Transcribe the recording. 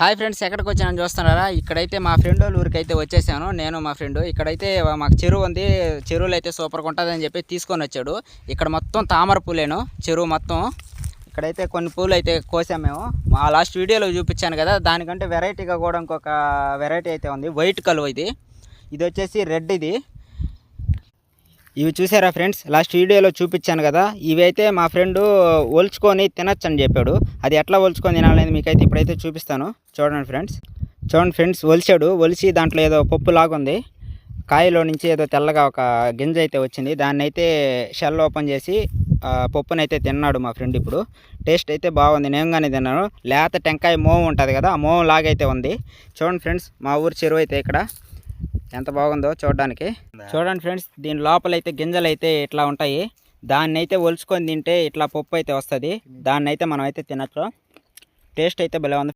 Hi friends ఎక్కడికి వచ్చానని చూస్తున్నారా? ఇక్కడైతే మా ఫ్రెండ్ వాళ్ళ ఊరికి అయితే వచ్చేసాను. నేను మా ఫ్రెండ్. ఇక్కడైతే మాకు చెరువు ఉంది. చెరువులు అయితే సూపర్గా ఉంటుందని చెప్పి తీసుకొని వచ్చాడు. ఇక్కడ మొత్తం తామర పూలేను. చెరువు మొత్తం. ఇక్కడైతే కొన్ని పూలు అయితే కోసాం మేము. మా లాస్ట్ వీడియోలో చూపించాను కదా దానికంటే వెరైటీగా కూడా ఇంకొక వెరైటీ అయితే ఉంది. వైట్ కలువ ఇది. ఇది వచ్చేసి రెడ్ ఇది. ఇవి చూసారా ఫ్రెండ్స్? లాస్ట్ వీడియోలో చూపించాను కదా. ఇవి అయితే మా ఫ్రెండ్ ఒలుచుకొని తినచ్చు అని చెప్పాడు. అది ఎట్లా ఒలుచుకొని తినాలనేది మీకైతే ఇప్పుడైతే చూపిస్తాను. చూడండి ఫ్రెండ్స్. చూడండి ఫ్రెండ్స్ ఒలిచాడు. ఒలిచి దాంట్లో ఏదో పప్పు లాగుంది. కాయలో నుంచి ఏదో తెల్లగా ఒక గింజ అయితే వచ్చింది. దాన్ని అయితే షెల్ ఓపెన్ చేసి ఆ, పప్పునైతే తిన్నాడు మా ఫ్రెండ్ ఇప్పుడు. టేస్ట్ అయితే బాగుంది. నేను కానీ తిన్నాను. లేత టెంకాయ మోము ఉంటుంది కదా ఆ మోము లాగైతే ఉంది. చూడండి ఫ్రెండ్స్ మా ఊరు చెరువు అయితే ఇక్కడ. ఎంత బాగుందో చూడడానికి. చూడండి ఫ్రెండ్స్ దీని లోపల అయితే గింజలు అయితే ఇట్లా ఉంటాయి. దాన్ని అయితే ఒలుచుకొని తింటే ఇట్లా పప్పు అయితే వస్తుంది. దాన్ని అయితే మనం అయితే తినచ్చు టేస్ట్ అయితే భలే ఉంది.